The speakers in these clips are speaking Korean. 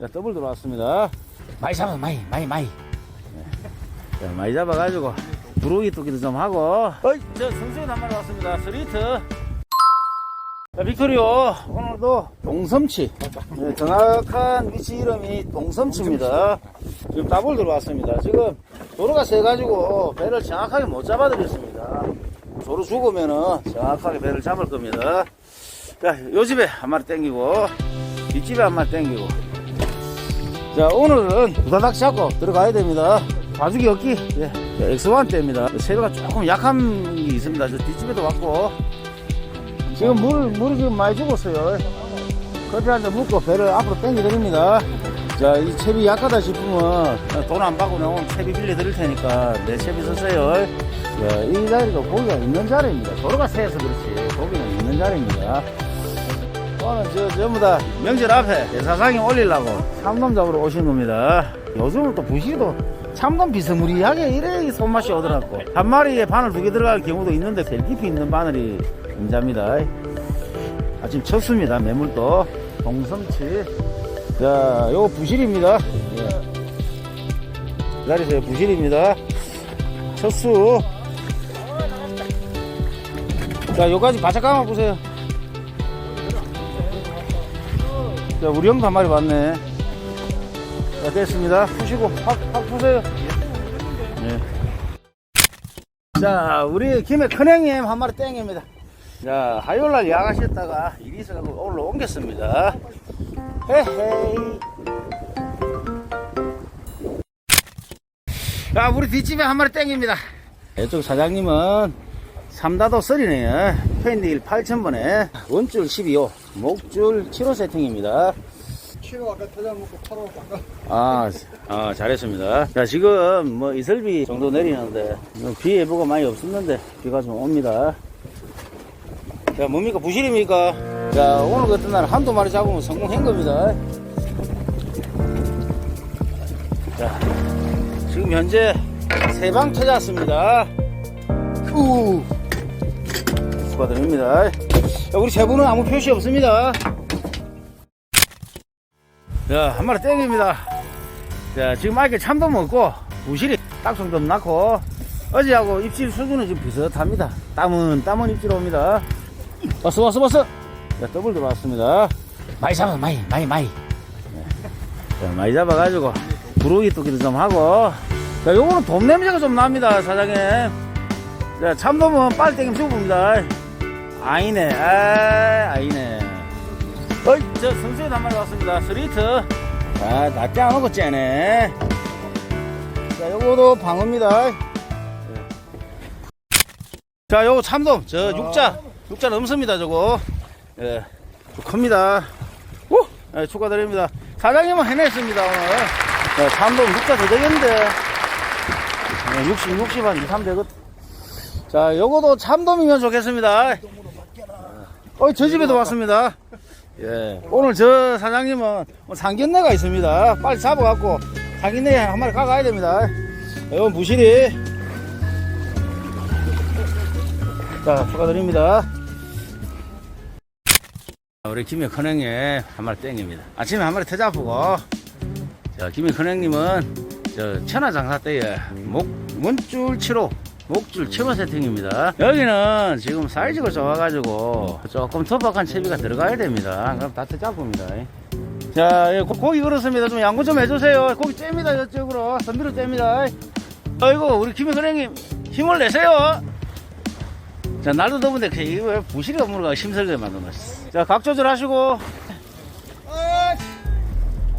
자, 더블 들어왔습니다. 많이 잡아, 많이, 많이, 많이. 자, 많이 잡아가지고, 부르기 뚜기도 좀 하고. 어이, 저 성수인 한 마리 왔습니다. 스리트. 자, 빅토리오. 오늘도 동섬치. 네, 정확한 위치 이름이 동섬치입니다. 지금 더블 들어왔습니다. 지금 도로가 세가지고 배를 정확하게 못 잡아드렸습니다. 도로 죽으면은 정확하게 배를 잡을 겁니다. 자, 요 집에 한 마리 땡기고, 뒷집에 한 마리 땡기고. 자, 오늘은 부다닥 잡고 들어가야 됩니다. 봐주기 없기, 예, X1 때입니다. 새우가 조금 약한 게 있습니다. 저 뒷집에도 왔고. 지금 물, 물이 지금 많이 죽었어요. 커피 한 잔 묻고 배를 앞으로 당겨드립니다. 자, 이 채비 약하다 싶으면 돈 안 받고 나오면 채비 빌려드릴 테니까 내 채비 쓰세요. 자, 이 자리가 고기가 있는 자리입니다. 도로가 세서 그렇지. 고기는 있는 자리입니다. 오늘 저 전부 다 명절 앞에 대사상에 올리려고 참돔 잡으러 오신 겁니다. 요즘은 또 부시도 참돔 비스무리하게 이래 손맛이 오더라고. 한 마리에 바늘 두 개 들어갈 경우도 있는데 제일 깊이 있는 바늘이 임자입니다. 아침 쳤습니다. 매물도 동섬치. 자, 요거 부실입니다. 예. 기다리세요. 부실입니다. 첫수. 자, 요까지 바짝 감아 보세요. 자, 우리 형도 한 마리 왔네. 자, 됐습니다. 푸시고, 확, 확 푸세요. 네. 자, 우리 김해 큰행님 한 마리 땡깁니다. 자, 화요일날 야가셨다가 일이 있어가지고 오늘 옮겼습니다. 헤헤이. 자, 우리 뒷집에 한 마리 땡깁니다. 이쪽 사장님은 삼다도 썰이네요. 펜딜 8,000번에 원줄 12호, 목줄 7호 세팅입니다. 키로 아까 터져 먹고 팔로 바꿔. 아, 아, 잘했습니다. 자, 지금 뭐 이슬비 정도 내리는데, 뭐비 예보가 많이 없었는데, 비가 좀 옵니다. 자, 뭡니까? 부실입니까? 자, 오늘 같은 날 한두 마리 잡으면 성공한 겁니다. 자, 지금 현재 세 방 찾았습니다. 후! 자, 우리 세 분은 아무 표시 없습니다. 자, 한 마리 땡깁니다. 자, 지금 아이게 참도 먹고, 부실이 딱송도 낳고, 어제하고 입질 수준은 지금 비슷합니다. 땀은, 땀은 입질 옵니다. 왔어, 왔어, 왔어! 자, 더블 들어왔습니다. 많이 잡아, 많이, 많이, 많이. 자, 많이 잡아가지고, 부르기 뚜기도 좀 하고, 자, 요거는 돔 냄새가 좀 납니다, 사장님. 자, 참돔은 빨리 땡기면 죽습니다. 아니네, 아, 아니네. 어이, 저한 마리 왔습니다. 스리트. 아, 낫지 않고 째네. 자, 요거도 방어입니다. 자, 요거 참돔. 저 육자. 육자 넘습니다, 저거. 예. 좀 큽니다. 오! 예, 축하드립니다. 사장님은 해냈습니다, 오늘. 예, 참돔 육자 더 되겠는데. 예, 60, 60, 한 2, 3 되거든. 자, 요거도 참돔이면 좋겠습니다. 어, 저 집에도 왔습니다. 예. 오늘 저 사장님은 상견례가 있습니다. 빨리 잡아갖고 상견례 한 마리 가가야 됩니다. 이건 부실이. 자, 축하드립니다. 우리 큰형님 한 마리 땡깁니다. 아침에 한 마리 큰형님은 저 천하장사 때에 목, 문줄 7호, 목줄 7호 세팅입니다. 여기는 지금 사이즈가 좋아가지고 조금 투박한 채비가 들어가야 됩니다. 그럼 다 터잡습니다. 자, 예, 고, 고기 그렇습니다. 좀 양보 좀 해주세요. 고기 잽니다, 이쪽으로. 선비로 잽니다. 아이고, 우리 김해 선생님, 힘을 내세요. 자, 날도 더운데, 그 이거 왜 부실이 없는가 심설게 만들어놨어. 자, 각 조절하시고.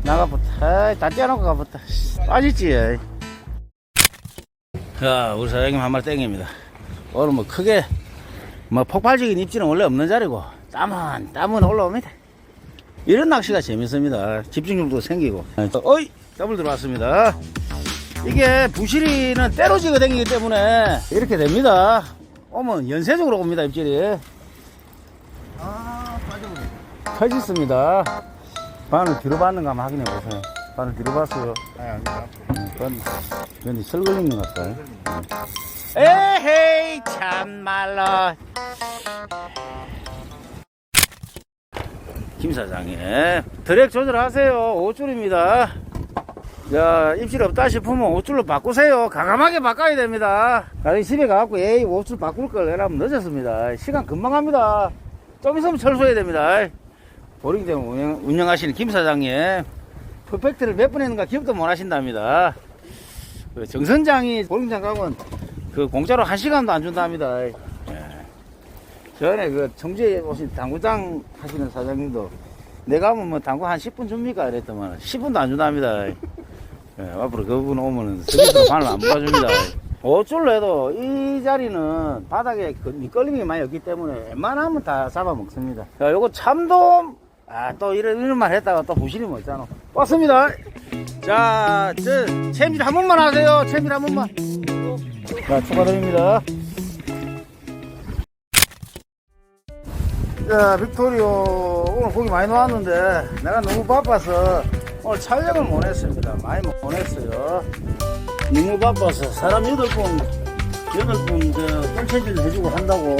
나가보다. 아이, 다 떼어놓고 가보다. 빠지지. 에이. 자, 우리 사장님 한 마리 땡깁니다. 오늘 뭐 크게, 뭐 폭발적인 입지는 원래 없는 자리고, 땀은, 땀은 올라옵니다. 이런 낚시가 재밌습니다. 집중력도 생기고. 어이! 더블 들어왔습니다. 이게 부실이는 때로지가 댕기기 때문에 이렇게 됩니다. 오면 연쇄적으로 옵니다, 입질이. 아. 터졌습니다. 바늘 뒤로 받는 거 한번 확인해 보세요. 바늘 뒤로 봤어요. 아니, 아니다. 그건, 그건 설 걸린 것 같다. 에헤이, 참말로. 김 사장님. 드랙 조절하세요. 5줄입니다. 자, 입질 없다 싶으면 5줄로 바꾸세요. 가감하게 바꿔야 됩니다. 나중에 집에 가갖고, 에이, 5줄 바꿀 걸 이러면 늦었습니다. 시간 금방 갑니다. 좀 있으면 철수해야 됩니다. 보링댐 운영, 운영하시는 김 사장님. 퍼펙트를 몇 번 했는가 기억도 못 하신답니다. 그 정선장이 보링장 가면 그 공짜로 한 시간도 안 준답니다. 예. 전에 그 청주에 오신 당구장 하시는 사장님도 내가 하면 뭐 당구 한 10분 줍니까? 이랬더만 10분도 안 준답니다. 예, 앞으로 그분 오면은 서비스 반을 안 봐줍니다. 어쩔로 해도 이 자리는 바닥에 그 미끌림이 많이 없기 때문에 웬만하면 다 잡아먹습니다. 자, 요거 참돔, 아, 또 이런, 이런 말 했다가 또 부실이 뭐 있잖아. 왔습니다. 자, 저, 채밀 한 번만 하세요. 채밀 한 번만. 자, 추가드립니다. 자, 빅토리오 오늘 고기 많이 나왔는데 내가 너무 바빠서 오늘 촬영을 못 했습니다. 많이 못 했어요. 너무 바빠서 사람 여덟 분, 여덟 분, 저, 똥채질 해주고 한다고. 뭐,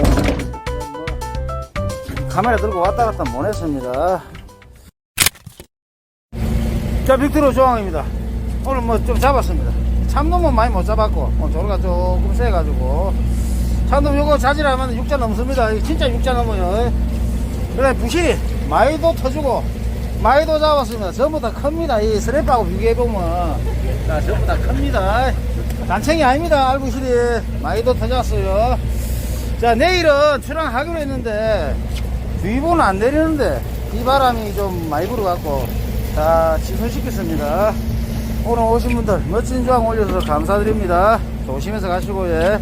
카메라 들고 왔다 갔다 못 했습니다. 자, 빅토리오 조항입니다. 오늘 뭐 좀 잡았습니다. 참돔은 많이 못 잡았고, 오늘 조류가 조금 세가지고. 참돔 요거 자질하면 6자 넘습니다. 진짜 6자 넘어요. 그래 부실이 마이도 터주고 마이도 잡았습니다 전부 다 큽니다 이 스랩하고 비교해보면 자 전부 다 큽니다 단청이 아닙니다 알부실이 마이도 터졌어요 자 내일은 출항하기로 했는데 주의보는 안 내리는데 비 바람이 좀 많이 불어갖고 다 취소시켰습니다 오늘 오신 분들 멋진 조항 올려서 감사드립니다 조심해서 가시고 예.